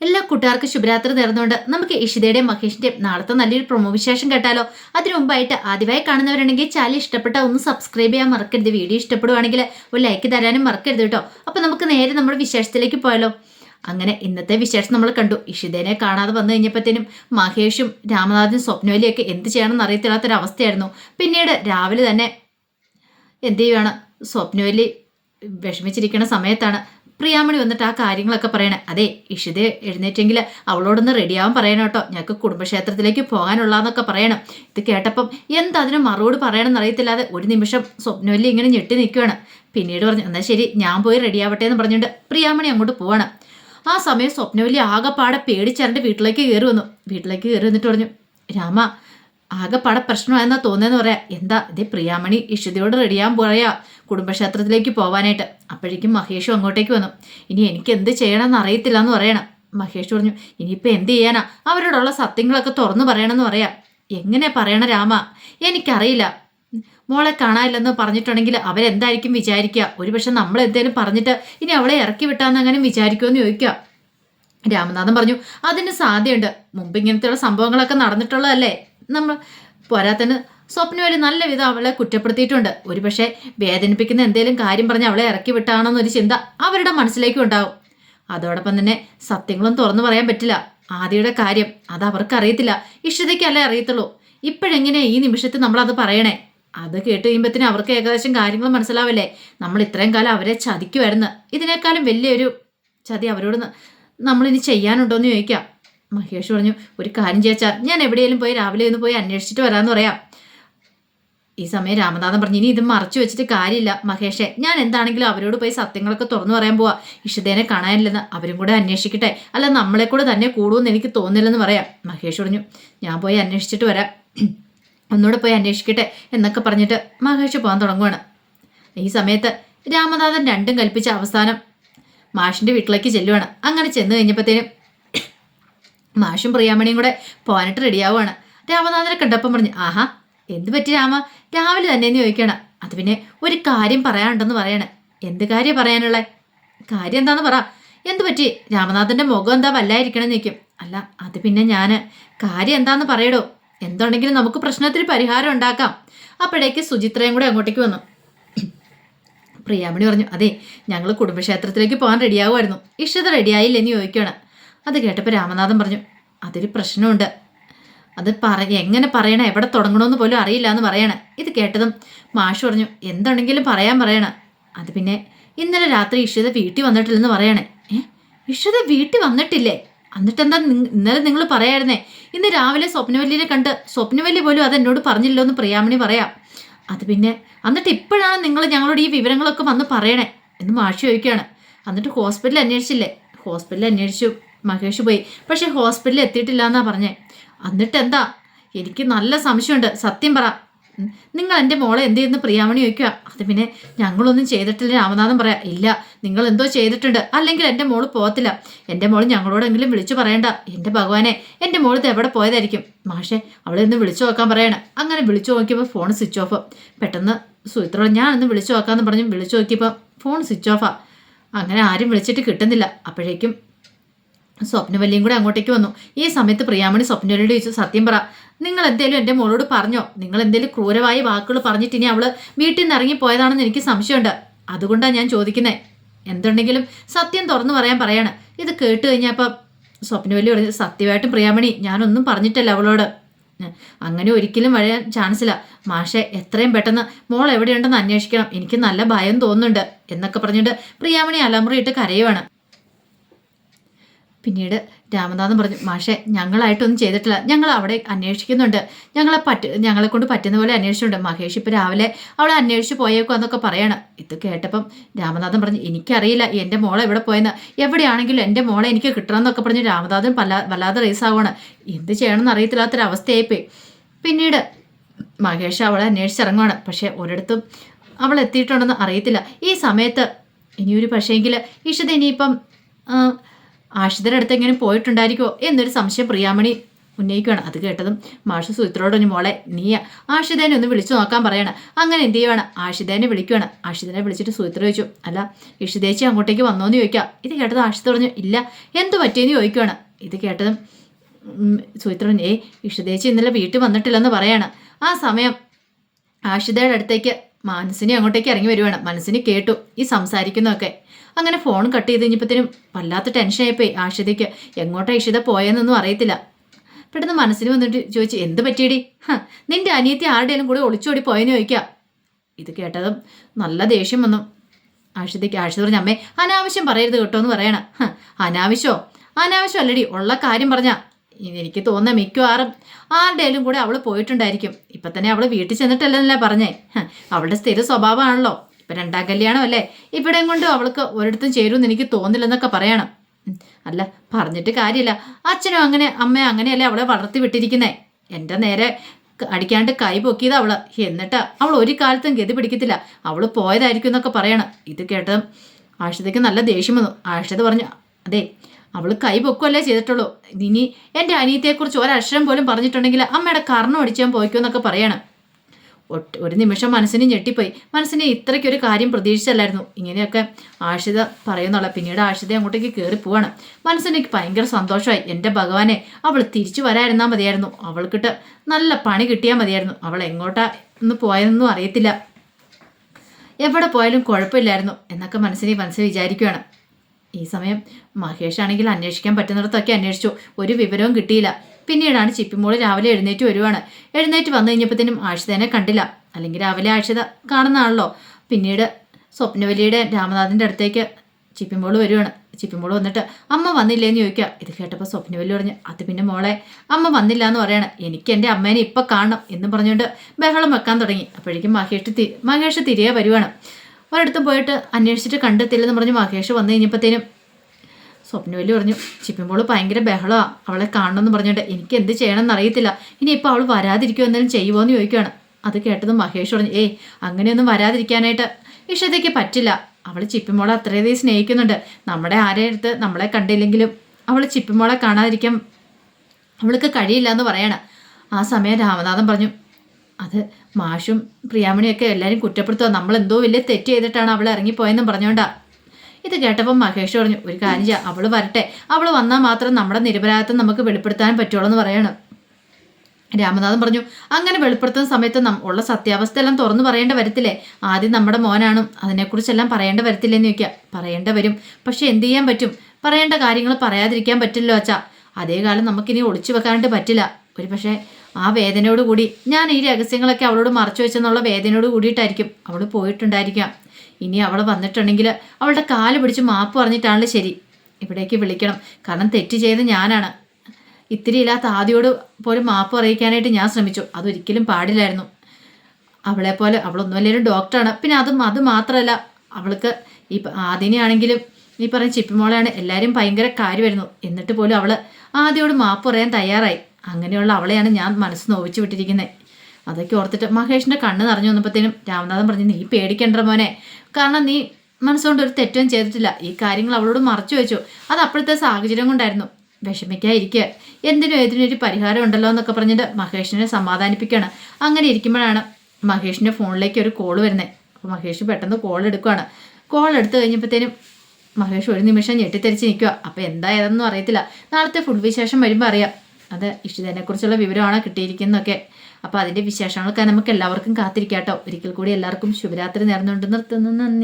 എല്ലാ കൂട്ടുകാർക്കും ശുഭരാത്രി നേർന്നുകൊണ്ട് നമുക്ക് ഇഷിതയുടെയും മഹേഷിന്റെയും നാളത്തെ നല്ലൊരു പ്രൊമോ വിശേഷം കേട്ടാലോ. അതിനു മുമ്പായിട്ട് ആദ്യമായി കാണുന്നവരുണ്ടെങ്കിൽ ചാനൽ ഇഷ്ടപ്പെട്ട ഒന്ന് സബ്സ്ക്രൈബ് ചെയ്യാൻ മറക്കരുത്. വീഡിയോ ഇഷ്ടപ്പെടുവാണെങ്കിൽ ഒരു ലൈക്ക് തരാനും മറക്കരുത് കേട്ടോ. അപ്പൊ നമുക്ക് നേരെ നമ്മുടെ വിശേഷത്തിലേക്ക് പോയാലോ. അങ്ങനെ ഇന്നത്തെ വിശേഷം നമ്മൾ കണ്ടു. ഇഷിതേനെ കാണാതെ വന്നു കഴിഞ്ഞപ്പോഴത്തേനും മഹേഷും രാമനാഥനും സ്വപ്നവലിയൊക്കെ എന്ത് ചെയ്യണമെന്ന് അറിയത്തില്ലാത്തൊരവസ്ഥയായിരുന്നു. പിന്നീട് രാവിലെ തന്നെ എന്ത് ചെയ്യുവാണ്? സ്വപ്നവലി വിഷമിച്ചിരിക്കുന്ന സമയത്താണ് പ്രിയാമണി വന്നിട്ട് ആ കാര്യങ്ങളൊക്കെ പറയണേ. അതെ ഇഷിത എഴുന്നേറ്റെങ്കിൽ അവളോടൊന്ന് റെഡിയാവാൻ പറയണം കേട്ടോ. ഞങ്ങൾക്ക് കുടുംബക്ഷേത്രത്തിലേക്ക് പോകാനുള്ളതെന്നൊക്കെ പറയണം. ഇത് കേട്ടപ്പം എന്താ അതിന് മറുപടി പറയണമെന്ന് അറിയത്തില്ലാതെ ഒരു നിമിഷം സ്വപ്നവല്ലി ഇങ്ങനെ ഞെട്ടി നിൽക്കുകയാണ് പിന്നീട് പറഞ്ഞു എന്നാൽ ശരി ഞാൻ പോയി റെഡിയാവട്ടെ എന്ന് പറഞ്ഞുകൊണ്ട് പ്രിയാമണി അങ്ങോട്ട് പോവാണ്. ആ സമയം സ്വപ്നവല്ലി ആകെപ്പാടെ പേടിച്ചരണ്ട് വീട്ടിലേക്ക് കയറി വന്നു. വീട്ടിലേക്ക് കയറി വന്നിട്ട് പറഞ്ഞു രാമ ആകെപ്പാടെ പ്രശ്നമായെന്നാ തോന്നുന്നതെന്ന് പറയാം. എന്താ ഇതേ പ്രിയാമണി ഇഷിതയോട് റെഡിയാൻ പറയാ. കുടുംബക്ഷേത്രത്തിലേക്ക് പോവാനായിട്ട്. അപ്പോഴേക്കും മഹേഷും അങ്ങോട്ടേക്ക് വന്നു. ഇനി എനിക്ക് എന്ത് ചെയ്യണമെന്ന് അറിയത്തില്ല എന്ന് പറയണം. മഹേഷ് പറഞ്ഞു ഇനിയിപ്പോൾ എന്ത് ചെയ്യാനാ? അവരോടുള്ള സത്യങ്ങളൊക്കെ തുറന്നു പറയണമെന്ന് പറയാം. എങ്ങനെ പറയണ രാമ? എനിക്കറിയില്ല. മോളെ കാണാനില്ലെന്ന് പറഞ്ഞിട്ടുണ്ടെങ്കിൽ അവരെന്തായിരിക്കും വിചാരിക്കുക ഒരുപക്ഷെ നമ്മൾ എന്തേലും പറഞ്ഞിട്ട് ഇനി അവളെ ഇറക്കി വിട്ടാന്ന് അങ്ങനെ വിചാരിക്കുമെന്ന് ചോദിക്കുക രാമനാഥൻ പറഞ്ഞു അതിന് സാധ്യതയുണ്ട്. മുമ്പ് ഇങ്ങനത്തെയുള്ള സംഭവങ്ങളൊക്കെ നടന്നിട്ടുള്ളതല്ലേ? നമ്മൾ പോരാത്തന് സ്വപ്നവലി നല്ല വിധം അവളെ കുറ്റപ്പെടുത്തിയിട്ടുണ്ട്. ഒരുപക്ഷെ വേദനിപ്പിക്കുന്ന എന്തെങ്കിലും കാര്യം പറഞ്ഞ് അവളെ ഇറക്കി വിട്ടാണെന്നൊരു ചിന്ത അവരുടെ മനസ്സിലേക്കും ഉണ്ടാവും. അതോടൊപ്പം തന്നെ സത്യങ്ങളും തുറന്നു പറയാൻ പറ്റില്ല. ആദിയുടെ കാര്യം അത് അവർക്ക് അറിയത്തില്ല ഇഷിതയ്ക്കല്ലേ അറിയത്തുള്ളൂ. ഇപ്പോഴെങ്ങനെ ഈ നിമിഷത്തിൽ നമ്മളത് പറയണേ? അത് കേട്ട് കഴിയുമ്പത്തിന് അവർക്ക് ഏകദേശം കാര്യങ്ങൾ മനസ്സിലാവില്ലേ? നമ്മൾ ഇത്രയും കാലം അവരെ ചതിക്കുമായിരുന്നു ഇതിനേക്കാളും വലിയൊരു ചതി അവരോട് നമ്മളിനി ചെയ്യാനുണ്ടോയെന്ന് ചോദിക്കാം. മഹേഷ് പറഞ്ഞു ഒരു കാര്യം ചേച്ചാൽ ഞാൻ എവിടെയെങ്കിലും പോയി രാവിലെ ഒന്ന് പോയി അന്വേഷിച്ചിട്ട് വരാമെന്ന് പറയാം. ഈ സമയം രാമനാഥൻ പറഞ്ഞു ഇനി ഇത് മറച്ചു വെച്ചിട്ട് കാര്യമില്ല മഹേഷെ. ഞാൻ എന്താണെങ്കിലും അവരോട് പോയി സത്യങ്ങളൊക്കെ തുറന്നു പറയാൻ പോവാ. ഇഷിതേനെ കാണാനില്ലെന്ന് അവരും കൂടെ അന്വേഷിക്കട്ടെ. അല്ല നമ്മളെ കൂടെ തന്നെ കൂടുമെന്ന് എനിക്ക് തോന്നില്ലെന്ന് പറയാം മഹേഷ് പറഞ്ഞു. ഞാൻ പോയി അന്വേഷിച്ചിട്ട് വരാം. ഒന്നുകൂടെ പോയി അന്വേഷിക്കട്ടെ എന്നൊക്കെ പറഞ്ഞിട്ട് മഹേഷ് പോകാൻ തുടങ്ങുവാണ്. ഈ സമയത്ത് രാമനാഥൻ രണ്ടും കൽപ്പിച്ച അവസാനം മാഷിന്റെ വീട്ടിലേക്ക് ചെല്ലുവാണ്. അങ്ങനെ ചെന്ന് കഴിഞ്ഞപ്പോഴത്തേനും മാഷും പ്രിയാമണിയും കൂടെ പോകാനായിട്ട് റെഡിയാവുകയാണ് രാമനാഥനെ കണ്ടപ്പം പറഞ്ഞു ആഹാ എന്ത് പറ്റി രാമ? രാവിലെ തന്നെ എന്ന് ചോദിക്കണം അത് പിന്നെ ഒരു കാര്യം പറയാനുണ്ടെന്ന് പറയണേ. എന്ത് കാര്യം പറയാനുള്ളേ? കാര്യം എന്താന്ന് പറ. എന്ത് പറ്റി? രാമനാഥന്റെ മുഖം എന്താ വല്ലായിരിക്കണം നിൽക്കും അല്ല അത് പിന്നെ ഞാൻ കാര്യം എന്താന്ന് പറയടോ. എന്തുണ്ടെങ്കിലും നമുക്ക് പ്രശ്നത്തിന് പരിഹാരം ഉണ്ടാക്കാം. അപ്പോഴേക്ക് സുചിത്രയും കൂടെ അങ്ങോട്ടേക്ക് വന്നു. പ്രിയാമണി പറഞ്ഞു അതെ ഞങ്ങൾ കുടുംബക്ഷേത്രത്തിലേക്ക് പോകാൻ റെഡിയാവുമായിരുന്നു. ഇഷ്ടത റെഡിയായില്ലെന്ന് ചോദിക്കുകയാണ്. അത് കേട്ടപ്പോൾ രാമനാഥൻ പറഞ്ഞു അതൊരു പ്രശ്നമുണ്ട്. അത് പറ എങ്ങനെ പറയണം? എവിടെ തുടങ്ങണമെന്ന് പോലും അറിയില്ല എന്ന് പറയണേ. ഇത് കേട്ടതും മാഷ് പറഞ്ഞു എന്തുണ്ടെങ്കിലും പറയാൻ പറയണം. അത് പിന്നെ ഇന്നലെ രാത്രി ഇഷിത വീട്ടിൽ വന്നിട്ടില്ലെന്ന് പറയണേ. ഏ? ഇഷിത വീട്ടിൽ വന്നിട്ടില്ലേ? എന്നിട്ടെന്താ ഇന്നലെ നിങ്ങൾ പറയായിരുന്നേ? ഇന്ന് രാവിലെ സ്വപ്നവല്ലിനെ കണ്ട് സ്വപ്നവല്ലി പോലും അത് എന്നോട് പറഞ്ഞില്ലോ എന്ന് പ്രിയാമണി പറയാം. അത് പിന്നെ എന്നിട്ട് ഇപ്പോഴാണ് നിങ്ങൾ ഞങ്ങളോട് ഈ വിവരങ്ങളൊക്കെ വന്ന് പറയണേ? എന്ന് മാഷി ചോദിക്കുകയാണ്. എന്നിട്ട് ഹോസ്പിറ്റലിൽ അന്വേഷിച്ചില്ലേ? ഹോസ്പിറ്റലിൽ അന്വേഷിച്ചു. മഹേഷ് പോയി. പക്ഷേ ഹോസ്പിറ്റലിൽ എത്തിയിട്ടില്ല എന്നാ പറഞ്ഞേ. എന്നിട്ട് എന്താ എനിക്ക് നല്ല സംശയമുണ്ട്. സത്യം പറ. നിങ്ങൾ എന്റെ മോളെ എന്ത് ചെയ്യുന്നു പ്രിയാമണി ചോദിക്കുക. അത് പിന്നെ ഞങ്ങളൊന്നും ചെയ്തിട്ടില്ല. രാമനാഥൻ പറയാം ഇല്ല നിങ്ങൾ എന്തോ ചെയ്തിട്ടുണ്ട്. അല്ലെങ്കിൽ എന്റെ മോൾ പോകത്തില്ല. എന്റെ മോൾ ഞങ്ങളോടെങ്കിലും വിളിച്ചു പറയണ്ട. എന്റെ ഭഗവാനെ എന്റെ മോൾ ഇത് എവിടെ പോയതായിരിക്കും? മാഷെ അവളെ ഒന്ന് വിളിച്ചു നോക്കാൻ പറയണം. അങ്ങനെ വിളിച്ചു നോക്കിയപ്പോൾ ഫോൺ സ്വിച്ച് ഓഫ്. പെട്ടെന്ന് സുഹിത്രോട് ഞാൻ ഒന്ന് വിളിച്ചു നോക്കാമെന്ന് പറഞ്ഞ് വിളിച്ചു നോക്കിയപ്പോൾ ഫോൺ സ്വിച്ച് ഓഫാ. അങ്ങനെ ആരും വിളിച്ചിട്ട് കിട്ടുന്നില്ല. അപ്പോഴേക്കും സ്വപ്നവല്ലിയും കൂടെ അങ്ങോട്ടേക്ക് വന്നു. ഈ സമയത്ത് പ്രിയാമണി സ്വപ്നവല്ലിയോട് ചോദിച്ചു സത്യം പറ നിങ്ങൾ എന്തേലും എന്റെ മോളോട് പറഞ്ഞോ? നിങ്ങൾ എന്തേലും ക്രൂരമായ വാക്കുകൾ പറഞ്ഞിട്ട് ഇനി അവൾ വീട്ടിൽ നിന്ന് ഇറങ്ങി പോയതാണെന്ന് എനിക്ക് സംശയമുണ്ട്. അതുകൊണ്ടാണ് ഞാൻ ചോദിക്കുന്നത് എന്തുണ്ടെങ്കിലും സത്യം തുറന്നു പറയാൻ പറയാണ്. ഇത് കേട്ട് കഴിഞ്ഞപ്പോൾ സ്വപ്നവല്ലി പറഞ്ഞു സത്യമായിട്ടും പ്രിയാമണി ഞാനൊന്നും പറഞ്ഞിട്ടല്ല അവളോട്. അങ്ങനെ ഒരിക്കലും വരാൻ ചാൻസില്ല മാഷെ എത്രയും പെട്ടെന്ന് മോൾ എവിടെയുണ്ടെന്ന് അന്വേഷിക്കണം. എനിക്ക് നല്ല ഭയം തോന്നുന്നുണ്ട് എന്നൊക്കെ പറഞ്ഞിട്ട് പ്രിയാമണി അലമുറയിട്ട് കരയുവാണ്. പിന്നീട് രാമനാഥൻ പറഞ്ഞു മാഷെ ഞങ്ങളായിട്ടൊന്നും ചെയ്തിട്ടില്ല. ഞങ്ങൾ അവിടെ അന്വേഷിക്കുന്നുണ്ട്. ഞങ്ങളെ പറ്റ ഞങ്ങളെ കൊണ്ട് പറ്റുന്ന പോലെ അന്വേഷിച്ചിട്ടുണ്ട്. മഹേഷ് ഇപ്പോൾ രാവിലെ അവളെ അന്വേഷിച്ച് പോയേക്കോ എന്നൊക്കെ പറയണം. ഇത് കേട്ടപ്പം രാമനാഥൻ പറഞ്ഞു എനിക്കറിയില്ല എന്റെ മോളെ എവിടെ പോയെന്ന്. എവിടെയാണെങ്കിലും എന്റെ മോളെ എനിക്ക് കിട്ടണമെന്നൊക്കെ പറഞ്ഞ് രാമനാഥൻ പല വല്ലാതെ റേസാവാണ് എന്ത് ചെയ്യണമെന്ന് അറിയത്തില്ലാത്തൊരവസ്ഥയായിപ്പോയി. പിന്നീട് മഹേഷ് അവളെ അന്വേഷിച്ചിറങ്ങുവാണ്. പക്ഷേ ഒരിടത്തും അവൾ എത്തിയിട്ടുണ്ടെന്ന് അറിയത്തില്ല. ഈ സമയത്ത് ഇനിയൊരു പക്ഷേങ്കിൽ ഇഷിത ഇനിയിപ്പം ആഷിതയുടെ അടുത്ത് എങ്ങനെ പോയിട്ടുണ്ടായിരിക്കോ എന്നൊരു സംശയം പ്രിയാമണി ഉന്നയിക്കുകയാണ്. അത് കേട്ടതും മാഷ് സുഹിത്രോട് ഒരു മോളെ നീയ ആഷിതേനെ ഒന്ന് വിളിച്ചു നോക്കാൻ പറയണം. അങ്ങനെ എന്ത് ചെയ്യുവാണ്? ആഷിതേനെ വിളിക്കുകയാണ് ആഷിതനെ വിളിച്ചിട്ട് സുഹിത്ര ചോദിച്ചു അല്ല ഇഷിതേച്ചി അങ്ങോട്ടേക്ക് വന്നോന്ന് ചോദിക്കാം? ഇത് കേട്ടത് ആഷിത പറഞ്ഞു ഇല്ല എന്ത് പറ്റിയെന്ന് ചോദിക്കുകയാണ് ഇത് കേട്ടതും സുഹിത്ര ഏയ് ഇഷിതേച്ചി ഇന്നലെ വീട്ടിൽ വന്നിട്ടില്ലെന്ന് പറയാണ്. ആ സമയം ആഷിതയുടെ അടുത്തേക്ക് മനസ്സിനെ അങ്ങോട്ടേക്ക് ഇറങ്ങി വരുവാണ്. മനസ്സിന് കേട്ടു. ഈ സംസാരിക്കുന്നതൊക്കെ. അങ്ങനെ ഫോൺ കട്ട് ചെയ്ത് കഴിഞ്ഞപ്പോഴത്തേനും വല്ലാത്ത ടെൻഷനായിപ്പോയി ആഷിതയ്ക്ക്. എങ്ങോട്ടാ ഇഷിത പോയെന്നൊന്നും അറിയത്തില്ല. പെട്ടെന്ന് മനസ്സിന് വന്നിട്ട് ചോദിച്ചു എന്ത് പറ്റിയടി? നിന്റെ അനിയത്തി ആരുടെയും കൂടെ ഒളിച്ചോടി പോയെന്ന് ചോദിക്കാം. ഇത് കേട്ടതും നല്ല ദേഷ്യം വന്നു. ആഷിതയ്ക്ക് ആഷിത പറഞ്ഞ അമ്മേ അനാവശ്യം പറയരുത് കേട്ടോ എന്ന് പറയണം. അനാവശ്യമോ അനാവശ്യം? അല്ലടി ഉള്ള കാര്യം പറഞ്ഞ. എനിക്ക് തോന്നുന്ന മിക്കവാറും ആരുടെയും കൂടെ അവൾ പോയിട്ടുണ്ടായിരിക്കും. ഇപ്പം തന്നെ അവൾ വീട്ടിൽ ചെന്നിട്ടല്ലെന്നല്ലേ പറഞ്ഞേ. അവളുടെ സ്ഥിര സ്വഭാവമാണല്ലോ. ഇപ്പം രണ്ടാം കല്യാണം അല്ലേ ഇവിടെയും കൊണ്ട് അവൾക്ക് ഒരിടത്തും ചേരുമെന്ന് എനിക്ക് തോന്നില്ലെന്നൊക്കെ പറയണം. അല്ല പറഞ്ഞിട്ട് കാര്യമില്ല. അച്ഛനും അങ്ങനെ അമ്മ അങ്ങനെയല്ലേ അവളെ വളർത്തി വിട്ടിരിക്കുന്നേ. എന്റെ നേരെ അടിക്കാണ്ട് കൈ പൊക്കിയത് അവൾ. എന്നിട്ട് അവൾ ഒരു കാലത്തും ഗതി പിടിക്കത്തില്ല. അവൾ പോയതായിരിക്കും എന്നൊക്കെ പറയണം. ഇത് കേട്ടതും ആഷിതയ്ക്ക് നല്ല ദേഷ്യം വന്നു. ആഷിത പറഞ്ഞു അതെ അവൾ കൈ പൊക്കുമല്ലേ ചെയ്തിട്ടുള്ളൂ. ഇനി എന്റെ അനിയത്തെക്കുറിച്ച് ഒരക്ഷരം പോലും പറഞ്ഞിട്ടുണ്ടെങ്കിൽ അമ്മയുടെ കർണം അടിച്ചാൻ പോയിക്കുമെന്നൊക്കെ പറയണം. ഒട്ട് ഒരു നിമിഷം മനസ്സിന് ഞെട്ടിപ്പോയി. മനസ്സിന് ഇത്രയ്ക്കൊരു കാര്യം പ്രതീക്ഷിച്ചല്ലായിരുന്നു. ഇങ്ങനെയൊക്കെ ആഷിത പറയുന്നുള്ള പിന്നീട് ആഷിത അങ്ങോട്ടേക്ക് കയറി പോവാണ്. മനസ്സിനെനിക്ക് ഭയങ്കര സന്തോഷമായി. എന്റെ ഭഗവാനെ അവൾ തിരിച്ചു വരായിരുന്നാൽ മതിയായിരുന്നു. അവൾക്കിട്ട് നല്ല പണി കിട്ടിയാൽ മതിയായിരുന്നു. അവൾ എങ്ങോട്ടാ ഒന്ന് പോയതെന്നും അറിയത്തില്ല. എവിടെ പോയാലും കുഴപ്പമില്ലായിരുന്നു. എന്നൊക്കെ മനസ്സിനെ മനസ്സിൽ വിചാരിക്കുകയാണ് ഈ സമയം മഹേഷ് ആണെങ്കിൽ അന്വേഷിക്കാൻ പറ്റുന്നിടത്തൊക്കെ അന്വേഷിച്ചു. ഒരു വിവരവും കിട്ടിയില്ല. പിന്നീടാണ് ചിപ്പിമോൾ രാവിലെ എഴുന്നേറ്റ് വരുവാണ്. എഴുന്നേറ്റ് വന്നു കഴിഞ്ഞപ്പോഴത്തേനും ആഷിതേനെ കണ്ടില്ല. അല്ലെങ്കിൽ രാവിലെ ആഷിത കാണുന്നതാണല്ലോ പിന്നീട് സ്വപ്നവലിയുടെ രാമനാഥിന്റെ അടുത്തേക്ക് ചിപ്പിമോൾ വരുവാണ്. ചിപ്പിമോൾ വന്നിട്ട് അമ്മ വന്നില്ലേന്ന് ചോദിക്കുക. ഇത് കേട്ടപ്പോൾ സ്വപ്നവലി പറഞ്ഞു അത് പിന്നെ മോളെ അമ്മ വന്നില്ല എന്ന് പറയണം. എനിക്ക് എന്റെ അമ്മേനെ ഇപ്പം കാണണം എന്ന് പറഞ്ഞുകൊണ്ട് ബഹളം വെക്കാൻ തുടങ്ങി. അപ്പോഴേക്കും മഹേഷ് മഹേഷ് തിരികെ വരുവാണ്. ഒരിടത്തും പോയിട്ട് അന്വേഷിച്ചിട്ട് കണ്ടെത്തില്ലെന്ന് പറഞ്ഞ് മഹേഷ് വന്നു കഴിഞ്ഞപ്പോഴത്തേനും സ്വപ്നവല്ലി പറഞ്ഞു ചിപ്പിമ്പോൾ ഭയങ്കര ബഹളമാണ് അവളെ കാണണമെന്ന് പറഞ്ഞിട്ട് എനിക്ക് എന്ത് ചെയ്യണമെന്ന് അറിയത്തില്ല. ഇനി ഇപ്പോൾ അവൾ വരാതിരിക്കുമോ എന്തെങ്കിലും ചെയ്യുമോ എന്ന് ചോദിക്കുകയാണ് അത് കേട്ടതും മഹേഷ് പറഞ്ഞു ഏയ് അങ്ങനെയൊന്നും വരാതിരിക്കാനായിട്ട് ഇഷ്ടത്തേക്ക് പറ്റില്ല. അവൾ ചിപ്പിമോളെ അത്രയധികം സ്നേഹിക്കുന്നുണ്ട്. നമ്മുടെ ആരെ അടുത്ത് നമ്മളെ കണ്ടില്ലെങ്കിലും അവൾ ചിപ്പിമോളെ കാണാതിരിക്കാൻ അവൾക്ക് കഴിയില്ല എന്ന് പറയണം. ആ സമയം രാമനാഥൻ പറഞ്ഞു അത് മാഷും പ്രിയാമണിയൊക്കെ എല്ലാവരും കുറ്റപ്പെടുത്തുക നമ്മൾ എന്തോ വലിയ തെറ്റ് ചെയ്തിട്ടാണ് അവൾ ഇറങ്ങിപ്പോയെന്നും പറഞ്ഞുകൊണ്ടാ ഇത് കേട്ടപ്പോൾ മഹേഷ് പറഞ്ഞു ഒരു കാര്യം ചെയ്യാം അവൾ വരട്ടെ. അവൾ വന്നാൽ മാത്രം നമ്മുടെ നിരപരാധിത്വം നമുക്ക് വെളിപ്പെടുത്താൻ പറ്റുള്ളൂ എന്ന് പറയണം. രാമനാഥൻ പറഞ്ഞു അങ്ങനെ വെളിപ്പെടുത്തുന്ന സമയത്ത് നം ഉള്ള സത്യാവസ്ഥ എല്ലാം തുറന്നു പറയേണ്ട വരത്തില്ലേ? ആദ്യം നമ്മുടെ മോനാണ്. അതിനെക്കുറിച്ചെല്ലാം പറയേണ്ട വരത്തില്ലെന്ന് ചോദിക്കുക പറയേണ്ട വരും. പക്ഷെ എന്ത് ചെയ്യാൻ പറ്റും? പറയേണ്ട കാര്യങ്ങൾ പറയാതിരിക്കാൻ പറ്റില്ലോ അച്ഛാ. അതേ കാലം നമുക്കിനി ഒളിച്ചു വെക്കാനായിട്ട് പറ്റില്ല. ഒരു പക്ഷേ ആ വേദനയോട് കൂടി ഞാൻ ഈ രഹസ്യങ്ങളൊക്കെ അവളോട് മറച്ചു വെച്ചെന്നുള്ള വേദനയോട് കൂടിയിട്ടായിരിക്കും അവൾ പോയിട്ടുണ്ടായിരിക്കാം ഇനി അവൾ വന്നിട്ടുണ്ടെങ്കിൽ അവളുടെ കാൽ പിടിച്ച് മാപ്പ് പറഞ്ഞിട്ടാണല്ലോ ശരി. ഇവിടേക്ക് വിളിക്കണം. കാരണം തെറ്റ് ചെയ്ത് ഞാനാണ്. ഇത്തിരി ഇല്ലാത്ത ആദ്യോട് പോലും മാപ്പ് അറിയിക്കാനായിട്ട് ഞാൻ ശ്രമിച്ചു. അതൊരിക്കലും പാടില്ലായിരുന്നു. അവളെ പോലെ അവളൊന്നുമല്ലേലും ഡോക്ടറാണ്. പിന്നെ അതും അത് മാത്രമല്ല അവൾക്ക് ഈ ആദിനെയാണെങ്കിലും ഈ പറഞ്ഞ ചിപ്പിമോളെയാണ് എല്ലാവരും ഭയങ്കര കാര്യമായിരുന്നു. എന്നിട്ട് പോലും അവൾ ആദ്യോട് മാപ്പ് പറയാൻ തയ്യാറായി. അങ്ങനെയുള്ള അവളെയാണ് ഞാൻ മനസ്സ് നോവിച്ചു വിട്ടിരിക്കുന്നത് അതൊക്കെ ഓർത്തിട്ട് മഹേഷിന്റെ കണ്ണ് നിറഞ്ഞു വന്നപ്പോഴത്തേനും രാമനാഥൻ പറഞ്ഞു നീ പേടിക്കണ്ട മോനെ. കാരണം നീ മനസ്സുകൊണ്ട് ഒരു തെറ്റും ചെയ്തിട്ടില്ല. ഈ കാര്യങ്ങൾ അവളോട് മറച്ചു വെച്ചു. അത് അപ്പോഴത്തെ സാഹചര്യം കൊണ്ടായിരുന്നു. വിഷമിക്കാതിരിക്കുക എന്തിനും ഏതിനും ഒരു പരിഹാരം ഉണ്ടല്ലോ എന്നൊക്കെ പറഞ്ഞിട്ട് മഹേഷിനെ സമാധാനിപ്പിക്കുകയാണ് അങ്ങനെ ഇരിക്കുമ്പോഴാണ് മഹേഷിന്റെ ഫോണിലേക്ക് ഒരു കോൾ വരുന്നത് അപ്പോൾ മഹേഷ് പെട്ടെന്ന് കോൾ എടുക്കുകയാണ് കോൾ എടുത്തു കഴിഞ്ഞപ്പോഴത്തേനും മഹേഷ് ഒരു നിമിഷം ഞെട്ടിത്തെരിച്ച് നിൽക്കുക അപ്പോൾ എന്താ ഏതെന്നും അറിയത്തില്ല. നാളത്തെ ഫുഡ് വിശേഷം വരുമ്പോൾ അറിയാം. അത് ഇഷിതനെക്കുറിച്ചുള്ള വിവരമാണ് കിട്ടിയിരിക്കുന്നതൊക്കെ. അപ്പോൾ അതിന്റെ വിശേഷങ്ങളൊക്കെ നമുക്ക് എല്ലാവർക്കും കാത്തിരിക്കാട്ടോ. ഒരിക്കൽ കൂടി എല്ലാവർക്കും ശുഭരാത്രി നേർന്നുകൊണ്ട് നിർത്തുന്നു. നന്ദി.